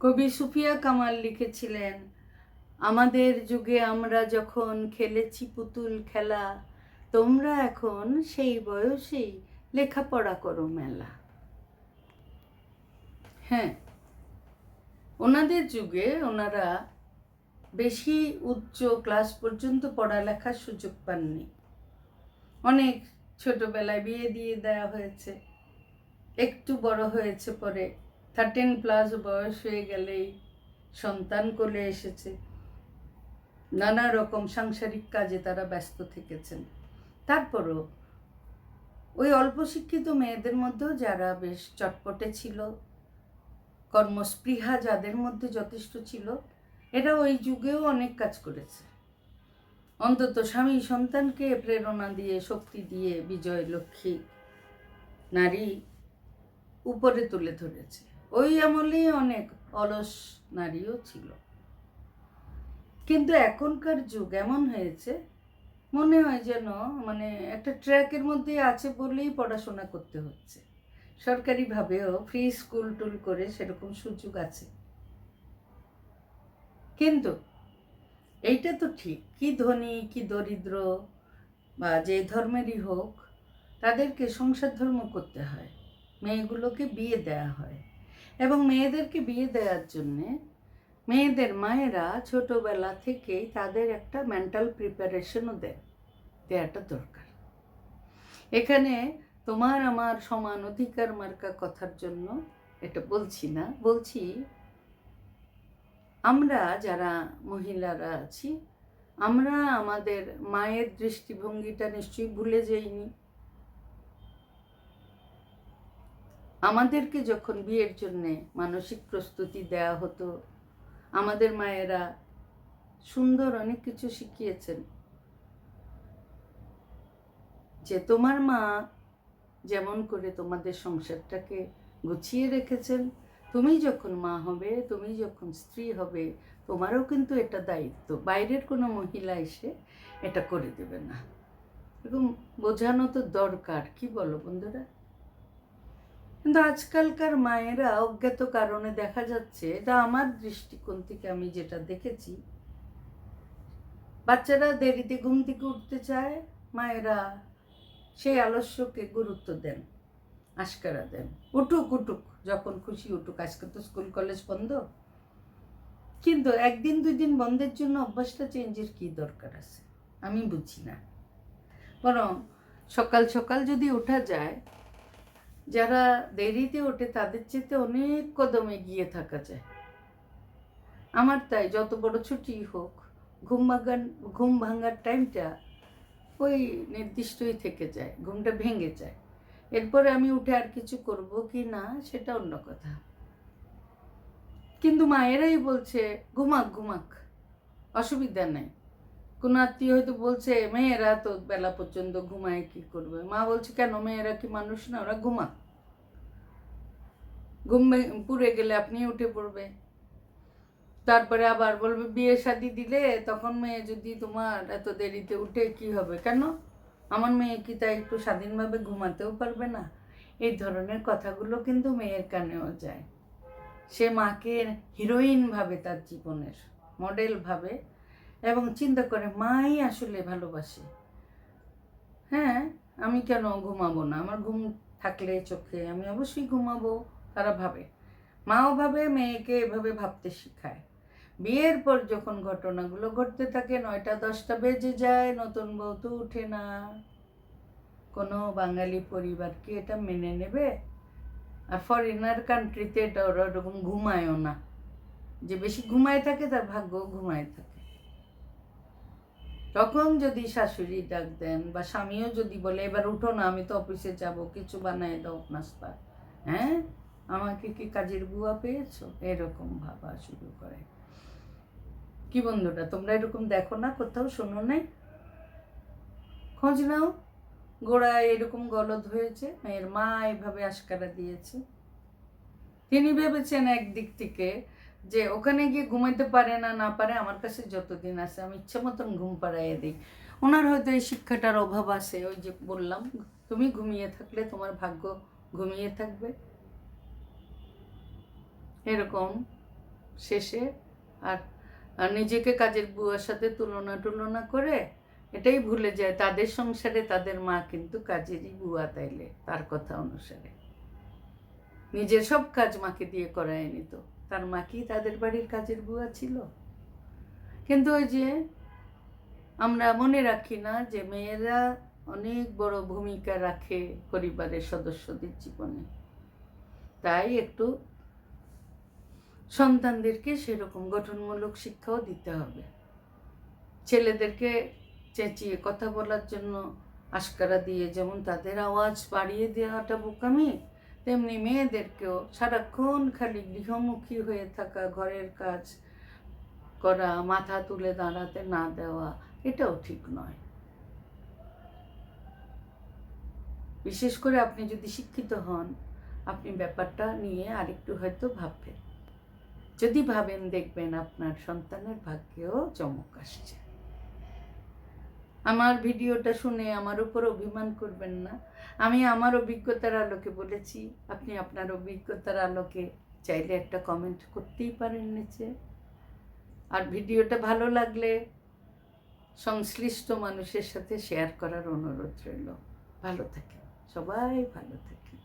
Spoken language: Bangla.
কবি সুফিয়া কামাল লিখেছিলেন, আমাদের যুগে আমরা যখন খেলেছি পুতুল খেলা, তোমরা এখন সেই বয়সেই লেখাপড়া করো মেলা। হ্যাঁ ওনাদের যুগে ওনারা বেশি উচ্চ ক্লাস পর্যন্ত পড়ালেখার সুযোগ পাননি। অনেক ছোটবেলায় বিয়ে দিয়ে দেওয়া হয়েছে, একটু বড় হয়েছে পরে থার্টিন প্লাস বয়স হয়ে গেলেই সন্তান কোলে এসেছে। নানা রকম সাংসারিক কাজে তারা ব্যস্ত থেকেছেন। তারপরও ওই অল্প শিক্ষিত মেয়েদের মধ্যেও যারা বেশ চটপটে ছিল, কর্মস্পৃহা যাদের মধ্যে যথেষ্ট ছিল, এরা ওই যুগেও অনেক কাজ করেছে। অন্তত স্বামী সন্তানকে প্রেরণা দিয়ে, শক্তি দিয়ে বিজয় লক্ষ্মী নারী উপরে তুলে ধরেছে। ওই আমলেই অনেক অলস নারীও ছিল। কিন্তু এখনকার যুগ এমন হয়েছে, মনে হয় যেন মানে একটা ট্র্যাকের মধ্যে আছে বলেই পড়াশোনা করতে হচ্ছে। সরকারিভাবেও ফ্রি স্কুল টুল করে সেরকম সুযোগ আছে। কিন্তু এইটা তো ঠিক, কি ধনী, কি দরিদ্র বা যে ধর্মেরই হোক, তাদেরকে সংসার ধর্ম করতে হয়, মেয়েগুলোকে বিয়ে দেয়া হয়। এবং মেয়েদেরকে বিয়ে দেওয়ার জন্যে মেয়েদের মায়েরা ছোটবেলা থেকেই তাদের একটা মেন্টাল প্রিপারেশনও দেয়, দেওয়াটা দরকার। এখানে তোমার আমার সমান অধিকার মার্কা কথার জন্য এটা বলছি না, বলছি আমরা যারা মহিলারা আছি, আমরা আমাদের মায়ের দৃষ্টিভঙ্গিটা নিশ্চয়ই ভুলে যাইনি। আমাদেরকে যখন বিয়ের জন্যে মানসিক প্রস্তুতি দেয়া হতো, আমাদের মায়েরা সুন্দর অনেক কিছু শিখিয়েছেন। যে তোমার মা যেমন করে তোমাদের সংসারটাকে গুছিয়ে রেখেছেন, তুমি যখন মা হবে, তুমি যখন স্ত্রী হবে, তোমারও কিন্তু এটা দায়িত্ব। বাইরের কোনো মহিলা এসে এটা করে দেবে না। এরকম বোঝানো তো দরকার, কি বলো বন্ধুরা? কিন্তু আজকালকার মায়েরা অজ্ঞাত কারণে দেখা যাচ্ছে, এটা আমার দৃষ্টিকোণ থেকে আমি যেটা দেখেছি। বাচ্চারা দেরিতে ঘুম থেকে উঠতে চায়, মায়েরা সেই আলস্যকে গুরুত্ব দেন, আশকারা দেন। উঠুক উঠুক, যখন খুশি উঠুক। আজকে তো স্কুল, কলেজ বন্ধ। কিন্তু একদিন দুই দিন বন্ধের জন্য অভ্যাসটা চেঞ্জের কি দরকার আছে? আমি বুঝি না। বরং সকাল সকাল যদি ওঠা যায় যারা দেরিতে ওঠে, তাদের চেয়ে অনেক কদম এগিয়ে থাকা যায়। আমার তাই যত বড় ছুটি হোক, ঘুম ভাঙার ঘুম ভাঙার টাইমটা ওই নির্দিষ্টই থেকে যায়, ঘুমটা ভেঙে যায়। এরপরে আমি উঠে আর কিছু করব কি না, সেটা অন্য কথা। কিন্তু মায়েরাই বলছে, ঘুমাক ঘুমাক, অসুবিধা নেই। কোনো আত্মীয় হয়তো বলছে, মেয়েরা তো বেলা পর্যন্ত ঘুমায়, কি করবে? মা বলছে, কেন? মেয়েরা কি মানুষ না? ওরা ঘুমাক ঘুম পুড়ে গেলে আপনি উঠে পড়বে। তারপরে আবার বলবে, বিয়ে শাদি দিলে তখন মেয়ে যদি তোমার এত দেরিতে উঠে, কি হবে? কেন? আমার মেয়ে কি তাই একটু স্বাধীনভাবে ঘুমাতেও পারবে না? এই ধরনের কথাগুলো কিন্তু মেয়ের কানেও যায়। সে মাকে হিরোইন ভাবে তার জীবনের, মডেল ভাবে এবং চিন্তা করে, মাই আসলে ভালোবাসে। হ্যাঁ আমি কেন ঘুমাবো না? আমার ঘুম থাকলে চোখে আমি অবশ্যই ঘুমাবো, তারা ভাবে। মাও ভাবে, মেয়েকে এভাবে ভাবতে শেখায়। বিয়ের পর যখন ঘটনাগুলো ঘটতে থাকে, নয়টা, দশটা বেজে যায়, নতুন বউ তো উঠে না। কোনো বাঙালি পরিবার কি এটা মেনে নেবে? আর ফরেনার কান্ট্রিতে এটা ওরা ওরকম ঘুমায়ও না। যে বেশি ঘুমায় থাকে, তার ভাগ্য ঘুমায় থাকে। তখন যদি শাশুড়ি ডাক দেন বা স্বামীও যদি বলে, এবার উঠো না, আমি তো অফিসে যাব, কিছু বানায় দাও নাস্তা। হ্যাঁ? আমাকে কি কাজের বুয়া পেয়েছ? এরকম ভাবা শুরু করে। কি বন্ধুরা, তোমরা এরকম দেখো না, কোথাও শোনো নাই? খোঁজ নাও। গোড়ায় এরকম গলদ হয়েছে মেয়ের মা এভাবে আশকারা দিয়েছে। তিনি ভেবেছেন একদিক থেকে যে ওখানে গিয়ে ঘুমাইতে পারে না না পারে, আমার কাছে যতদিন আছে, আমি ইচ্ছে মতন ঘুম পাড়াইয়ে দিই। ওনার হয়তো এই শিক্ষাটার অভাব আছে, ওই যে বললাম, তুমি ঘুমিয়ে থাকলে তোমার ভাগ্য ঘুমিয়ে থাকবে। এরকম শেষে, আর নিজেকে কাজের বুয়ার সাথে তুলনা টুলনা করে, এটাই ভুলে যায়, তাদের সংসারে তাদের মা কিন্তু কাজেরই বুয়া তাইলে, তার কথা অনুসারে। নিজের সব কাজ মাকে দিয়ে করায় নিত। তার মা কি তাদের বাড়ির কাজের বুয়া ছিল? কিন্তু ওই যে আমরা মনে রাখি না যে মেয়েরা অনেক বড় ভূমিকা রাখে পরিবারের সদস্যদের জীবনে। তাই একটু সন্তানদেরকে সেরকম গঠনমূলক শিক্ষাও দিতে হবে। ছেলেদেরকে চেঁচিয়ে কথা বলার জন্য আশকারা দিয়ে যেমন তাদের আওয়াজ বাড়িয়ে দেওয়াটা বোকামি তেমনি মেয়েদেরকেও সারাক্ষণ খালি গৃহমুখী হয়ে থাকা, ঘরের কাজ করা, মাথা তুলে দাঁড়াতে না দেওয়া, এটাও ঠিক নয়। বিশেষ করে আপনি যদি শিক্ষিত হন, আপনি ব্যাপারটা নিয়ে আরেকটু হয়তো ভাববেন। যদি ভাবেন দেখবেন আপনার সন্তানের ভাগ্যেও চমক আসছে। আমার ভিডিওটা শুনে আমার উপর অভিমান করবেন না। আমি আমার অভিজ্ঞতার আলোকে বলেছি, আপনি আপনার অভিজ্ঞতার আলোকে চাইলে একটা কমেন্ট করতেই পারেন নিচে। আর ভিডিওটা ভালো লাগলে সংশ্লিষ্ট মানুষের সাথে শেয়ার করার অনুরোধ রইল। ভালো থাকে সবাই ভালো থাকেন।